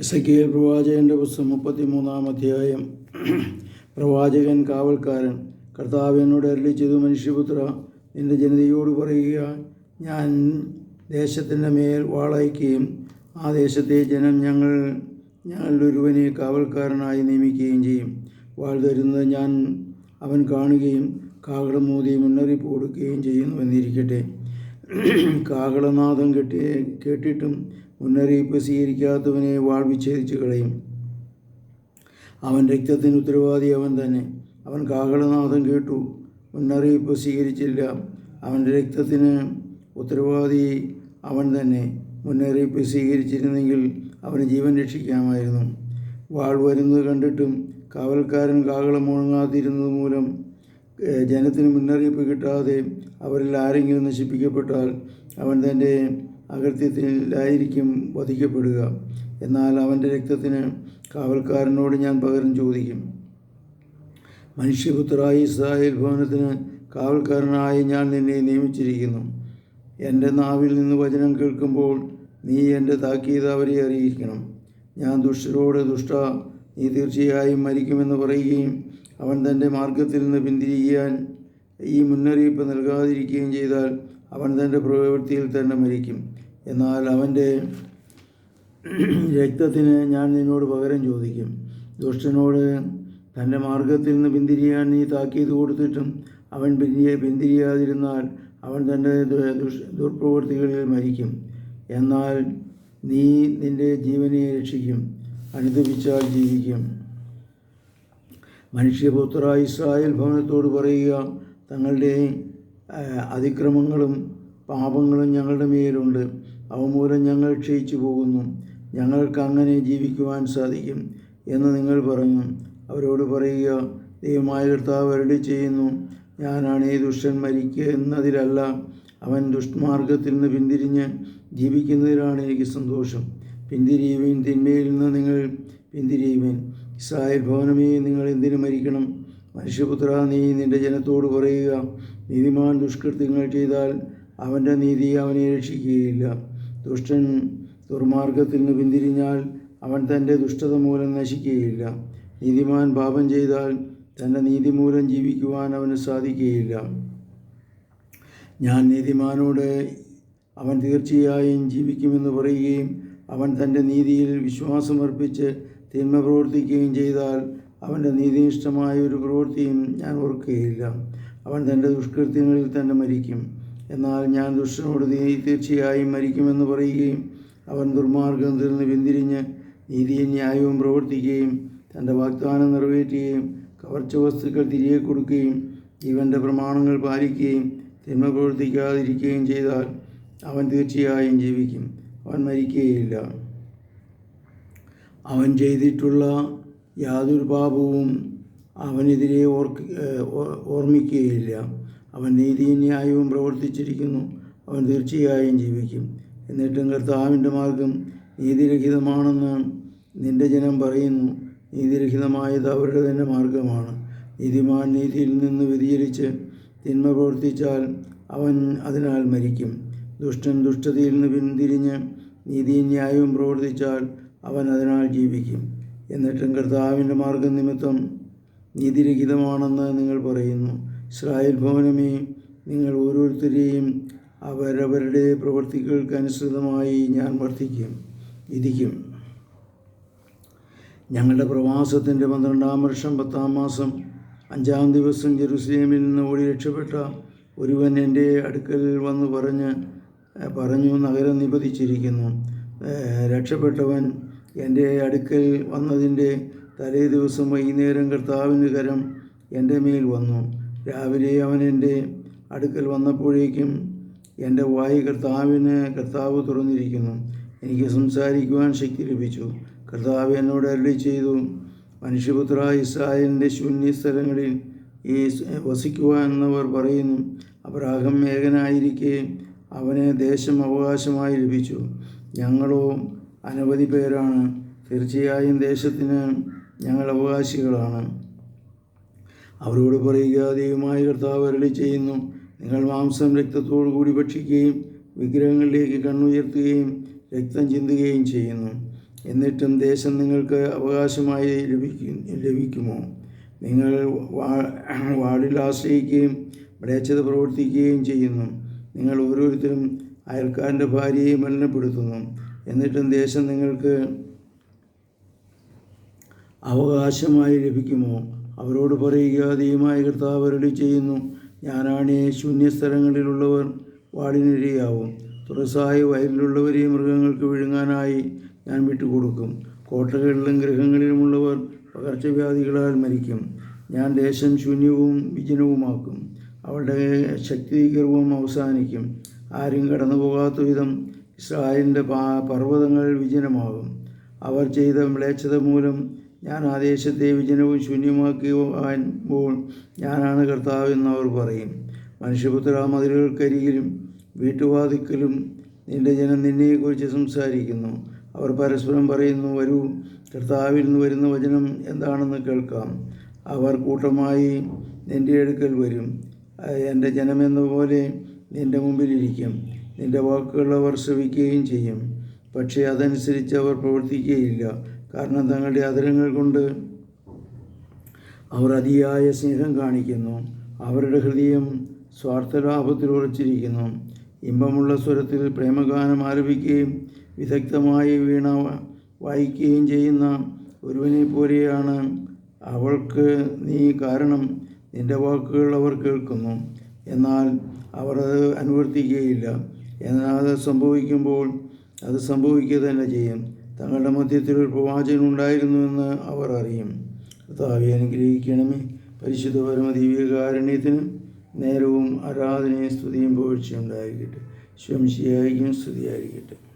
S A പ്രവാചകന്റെ പുസ്തകം മുപ്പത്തിമൂന്നാം അധ്യായം. പ്രവാചകൻ കാവൽക്കാരൻ കർത്താവ് എന്നോട് അരളി ചെയ്തു മനുഷ്യപുത്ര നിന്റെ ജനതയോട് പറയുക ഞാൻ ദേശത്തിന്റെ മേൽ വാളയക്കുകയും ആ ദേശത്തെ ജനം ഞങ്ങൾ ഞങ്ങളുടെ ഒരുവനെ കാവൽക്കാരനായി നിയമിക്കുകയും ചെയ്യും. വാൾ തരുന്നത് ഞാൻ അവൻ കാണുകയും കാഹളമൂതി മുന്നറിയിപ്പ് കൊടുക്കുകയും ചെയ്യുന്നു എന്നിരിക്കട്ടെ. കാഹളനാദം കെട്ടി കേട്ടിട്ടും മുന്നറിയിപ്പ് സ്വീകരിക്കാത്തവനെ വാൾ വിച്ഛേദിച്ച് കളയും. അവൻ രക്തത്തിന് ഉത്തരവാദി അവൻ തന്നെ. അവൻ കാഹളനാഥം കേട്ടു. മുന്നറിയിപ്പ് സ്വീകരിച്ചില്ല. അവന്റെ രക്തത്തിന് ഉത്തരവാദി അവൻ തന്നെ. മുന്നറിയിപ്പ് സ്വീകരിച്ചിരുന്നെങ്കിൽ അവന് ജീവൻ രക്ഷിക്കാമായിരുന്നു. വാൾ വരുന്നത് കണ്ടിട്ടും കാവൽക്കാരൻ കാഹളം മുഴങ്ങാതിരുന്നത് മൂലം ജനത്തിന് മുന്നറിയിപ്പ് കിട്ടാതെ അവരിൽ ആരെങ്കിലും നശിപ്പിക്കപ്പെട്ടാൽ അവൻ തന്റെ അകൃത്യത്തിലായിരിക്കും വധിക്കപ്പെടുക. എന്നാൽ അവന്റെ രക്തത്തിന് കാവൽക്കാരനോട് ഞാൻ പകരം ചോദിക്കും. മനുഷ്യപുത്രായി ഇസ്രായേൽ ഭവനത്തിന് കാവൽക്കാരനായി ഞാൻ നിന്നെ നിയമിച്ചിരിക്കുന്നു. എന്റെ നാവിൽ നിന്ന് വചനം കേൾക്കുമ്പോൾ നീ എന്റെ താക്കീത് അവരെ അറിയിക്കണം. ഞാൻ ദുഷ്ടരോട് ദുഷ്ട നീ തീർച്ചയായും മരിക്കുമെന്ന് പറയുകയും അവൻ തന്റെ മാർഗത്തിൽ നിന്ന് പിന്തിരിയാൻ ഈ മുന്നറിയിപ്പ് നൽകാതിരിക്കുകയും ചെയ്താൽ അവൻ തന്റെ പ്രവൃത്തിയിൽ തന്നെ മരിക്കും. എന്നാൽ അവന്റെ രക്തത്തിന് ഞാൻ നിന്നോട് പകരം ചോദിക്കും. ദുഷ്ടനോട് തന്റെ മാർഗത്തിൽ നിന്ന് പിന്തിരിയാൻ നീ താക്കീത് കൊടുത്തിട്ടും അവൻ പിന്തിരിയെ പിന്തിരിയാതിരുന്നാൽ അവൻ തന്റെ ദുർപ്രവൃത്തികളിൽ മരിക്കും. എന്നാൽ നീ നിന്റെ ജീവനെ രക്ഷിക്കും അനുദപിച്ചാൽ ജീവിക്കും. മനുഷ്യപുത്ര ഇസ്രായേൽ ഭവനത്തോട് പറയുക തങ്ങളുടെ അതിക്രമങ്ങളും പാപങ്ങളും ഞങ്ങളുടെ മേലുണ്ട്. അവ മൂലം ഞങ്ങൾ ക്ഷയിച്ചു പോകുന്നു. ഞങ്ങൾക്ക് അങ്ങനെ ജീവിക്കുവാൻ സാധിക്കും എന്ന് നിങ്ങൾ പറഞ്ഞു. അവരോട് പറയുക ദൈവമായ കർത്താവ് അരളി ചെയ്യുന്നു ഞാനാണ് ഈ ദുഷ്ടൻ മരിക്കുക എന്നതിലല്ല. അവൻ ദുഷ്മാർഗത്തിൽ നിന്ന് പിന്തിരിഞ്ഞ് ജീവിക്കുന്നതിലാണ് എനിക്ക് സന്തോഷം. പിന്തിരിയുവൻ തിന്മയിൽ നിന്ന് നിങ്ങൾ പിന്തിരിയുവൻ. ഇസ്രായേൽ ഭവനമേ നിങ്ങൾ എന്തിനു മരിക്കണം? മനുഷ്യപുത്ര നീ നിന്റെ ജനത്തോട് പറയുക നീതിമാൻ ദുഷ്കൃത്യങ്ങൾ ചെയ്താൽ അവന്റെ നീതി അവനെ രക്ഷിക്കുകയില്ല. ദുഷ്ടൻ ദുർമാർഗത്തിൽ നിന്ന് പിന്തിരിഞ്ഞാൽ അവൻ തന്റെ ദുഷ്ടത മൂലം നശിക്കുകയില്ല. നീതിമാൻ പാപം ചെയ്താൽ തന്റെ നീതി മൂലം ജീവിക്കുവാൻ അവന് സാധിക്കുകയില്ല. ഞാൻ നീതിമാനോട് അവൻ തീർച്ചയായും ജീവിക്കുമെന്ന് പറയുകയും അവൻ തന്റെ നീതിയിൽ വിശ്വാസമർപ്പിച്ച് തിന്മ പ്രവർത്തിക്കുകയും ചെയ്താൽ അവന്റെ നീതിനിഷ്ഠമായ ഒരു പ്രവൃത്തിയും ഞാൻ ഓർക്കുകയില്ല. അവൻ തന്റെ ദുഷ്കൃത്യങ്ങളിൽ തന്നെ മരിക്കും. എന്നാൽ ഞാൻ ദുഷ്ടനോട് നീ തീർച്ചയായും മരിക്കുമെന്ന് പറയുകയും അവൻ ദുർമാർഗത്തിൽ നിന്ന് പിന്തിരിഞ്ഞ് നീതിയും ന്യായവും പ്രവർത്തിക്കുകയും തന്റെ വാഗ്ദാനം നിറവേറ്റുകയും കവർച്ച വസ്തുക്കൾ തിരികെ കൊടുക്കുകയും ജീവന്റെ പ്രമാണങ്ങൾ പാലിക്കുകയും തിന്മ പ്രവർത്തിക്കാതിരിക്കുകയും ചെയ്താൽ അവൻ തീർച്ചയായും ജീവിക്കും. അവൻ മരിക്കുകയില്ല. അവൻ ചെയ്തിട്ടുള്ള യാതൊരു പാപവും അവനെതിരെ ഓർക്ക് ഓർമ്മിക്കുകയില്ല. അവൻ നീതിയും ന്യായവും പ്രവർത്തിച്ചിരിക്കുന്നു. അവൻ തീർച്ചയായും ജീവിക്കും. എന്നിട്ടും കർത്താവിന്റെ മാർഗം നീതിരഹിതമാണെന്ന് നിന്റെ ജനം പറയുന്നു നീതിരഹിതമായത് അവരുടെ തന്നെ മാർഗമാണ്. നീതിമാൻ നീതിയിൽ നിന്ന് വ്യതിചരിച്ച് തിന്മ പ്രവർത്തിച്ചാൽ അവൻ അതിനാൽ മരിക്കും. ദുഷ്ടൻ ദുഷ്ടതയിൽ നിന്ന് പിന്തിരിഞ്ഞ് നീതിയും ന്യായവും പ്രവർത്തിച്ചാൽ അവൻ അതിനാൽ ജീവിക്കും. എന്നിട്ടും കർത്താവിന്റെ മാർഗം നിമിത്തം നീതിരഹിതമാണെന്ന് നിങ്ങൾ പറയുന്നു. ഇസ്രായേൽ ഭവനമേ നിങ്ങൾ ഓരോരുത്തരെയും അവരവരുടെ പ്രവർത്തികൾക്ക് അനുസൃതമായി ഞാൻ വർദ്ധിക്കും വിധിക്കും. ഞങ്ങളുടെ പ്രവാസത്തിന്റെ പന്ത്രണ്ടാം വർഷം പത്താം മാസം അഞ്ചാം ദിവസം ജെറുസലേമിൽ നിന്ന് ഓടി രക്ഷപ്പെട്ട ഒരുവൻ എന്റെ അടുക്കൽ വന്ന് പറഞ്ഞ് പറഞ്ഞു നഗരം നിപതിച്ചിരിക്കുന്നു രക്ഷപ്പെട്ടവൻ എന്റെ അടുക്കൽ വന്നതിന്റെ തലേ ദിവസം വൈകുന്നേരം കർത്താവിന്റെ കരം എന്റെ മേൽ വന്നു. രാവിലെ അവൻ എന്റെ അടുക്കൽ വന്നപ്പോഴേക്കും എന്റെ വായി കർത്താവിന് കർത്താവ് തുറന്നിരിക്കുന്നു. എനിക്ക് സംസാരിക്കുവാൻ ശക്തി ലഭിച്ചു. കർത്താവ് എന്നോട് അരളി ചെയ്തു മനുഷ്യപുത്ര ഇസ്രായേലിന്റെ ശൂന്യ സ്ഥലങ്ങളിൽ ഈ സ് വസിക്കുവാനെന്നവർ പറയുന്നു അബ്രാഹം ഏകനായിരിക്കെ അവന് ദേശം അവകാശമായി ലഭിച്ചു. ഞങ്ങളോ അനവധി പേരാണ്. തീർച്ചയായും ദേശത്തിന് ഞങ്ങൾ അവകാശികളാണ്. അവരോട് പറയുക ദൈവമായ കർത്താവ് അരളി ചെയ്യുന്നു. നിങ്ങൾ മാംസം രക്തത്തോടു കൂടി ഭക്ഷിക്കുകയും വിഗ്രഹങ്ങളിലേക്ക് കണ്ണുയർത്തുകയും രക്തം ചിന്തുകയും ചെയ്യുന്നു. എന്നിട്ടും ദേശം നിങ്ങൾക്ക് അവകാശമായി ലഭിക്കും ലഭിക്കുമോ? നിങ്ങൾ വാ- വാളിൽ ആശ്രയിക്കുകയും മ്ലേച്ഛത പ്രവർത്തിക്കുകയും ചെയ്യുന്നു. നിങ്ങൾ ഓരോരുത്തരും അയൽക്കാരന്റെ ഭാര്യയെ മലിനപ്പെടുത്തുന്നു. എന്നിട്ടും ദേശം നിങ്ങൾക്ക് അവകാശമായി ലഭിക്കുമോ? അവരോട് പറയുക ദൈവമായ കർത്താവ് അരുളി ചെയ്യുന്നു ഞാനാണ് ശൂന്യസ്ഥലങ്ങളിലുള്ളവർ വാടിനിരയാവും. തുറസായ വയലിലുള്ളവരെ മൃഗങ്ങൾക്ക് വിഴുങ്ങാനായി ഞാൻ വിട്ടുകൊടുക്കും. കോട്ടകളിലും ഗൃഹങ്ങളിലുമുള്ളവർ പകർച്ചവ്യാധികളാൽ മരിക്കും. ഞാൻ ദേശം ശൂന്യവും വിജനവുമാക്കും. അവളുടെ ശക്തീകരവും അവസാനിക്കും. ആരും കടന്നു പോകാത്ത വിധം ഇസ്രായേലിന്റെ പർവതങ്ങൾ വിജനമാകും. അവർ ചെയ്ത മ്ലേച്ഛത മൂലം ഞാൻ ആ ദേശത്തെ വിജനവും ശൂന്യമാക്കുവാൻ ഞാനാണ് കർത്താവ് അവർ പറയും. മനുഷ്യപുത്ര മതിലുകൾക്കരികിലും വീട്ടുവാതിക്കലും നിന്റെ ജനം നിന്നെക്കുറിച്ച് സംസാരിക്കുന്നു. അവർ പരസ്പരം പറയുന്നു വരൂ കർത്താവിൽ നിന്ന് വരുന്ന വചനം എന്താണെന്ന് കേൾക്കാം. അവർ കൂട്ടമായി നിന്റെ അടുക്കൽ വരും. എന്റെ ജനമെന്ന പോലെ നിന്റെ മുമ്പിലിരിക്കും നിന്റെ വാക്കുകൾ അവർ ശ്രവിക്കുകയും ചെയ്യും. പക്ഷേ അതനുസരിച്ച് അവർ പ്രവർത്തിക്കുകയില്ല. കാരണം തങ്ങളുടെ അതിരങ്ങൾ കൊണ്ട് അവർ അതിയായ സ്നേഹം കാണിക്കുന്നു. അവരുടെ ഹൃദയം സ്വാർത്ഥലാഭത്തിൽ ഉറച്ചിരിക്കുന്നു. ഇമ്പമുള്ള സ്വരത്തിൽ പ്രേമഗാനം ആരംഭിക്കുകയും വിദഗ്ധമായി വീണ വായിക്കുകയും ചെയ്യുന്ന ഒരുവനെ പോലെയാണ് അവൾക്ക് നീ കാരണം നിന്റെ വാക്കുകൾ അവർ കേൾക്കുന്നു. എന്നാൽ അവർ അത് അനുവർത്തിക്കുകയില്ല. എന്നാൽ അത് സംഭവിക്കുമ്പോൾ അത് സംഭവിക്കുക തന്നെ ചെയ്യും. തങ്ങളുടെ മധ്യത്തിൽ ഒരു പ്രവാചകൻ ഉണ്ടായിരുന്നുവെന്ന് അവർ അറിയും. കർത്താവെ അനുഗ്രഹിക്കണമേ. പരിശുദ്ധ പരമദീവികാരുണ്യത്തിന് നേരവും ആരാധനയും സ്തുതിയും പോഴ്ചയുണ്ടായിരിക്കട്ടെ ശംശിയായിരിക്കും സ്തുതിയായിരിക്കട്ടെ.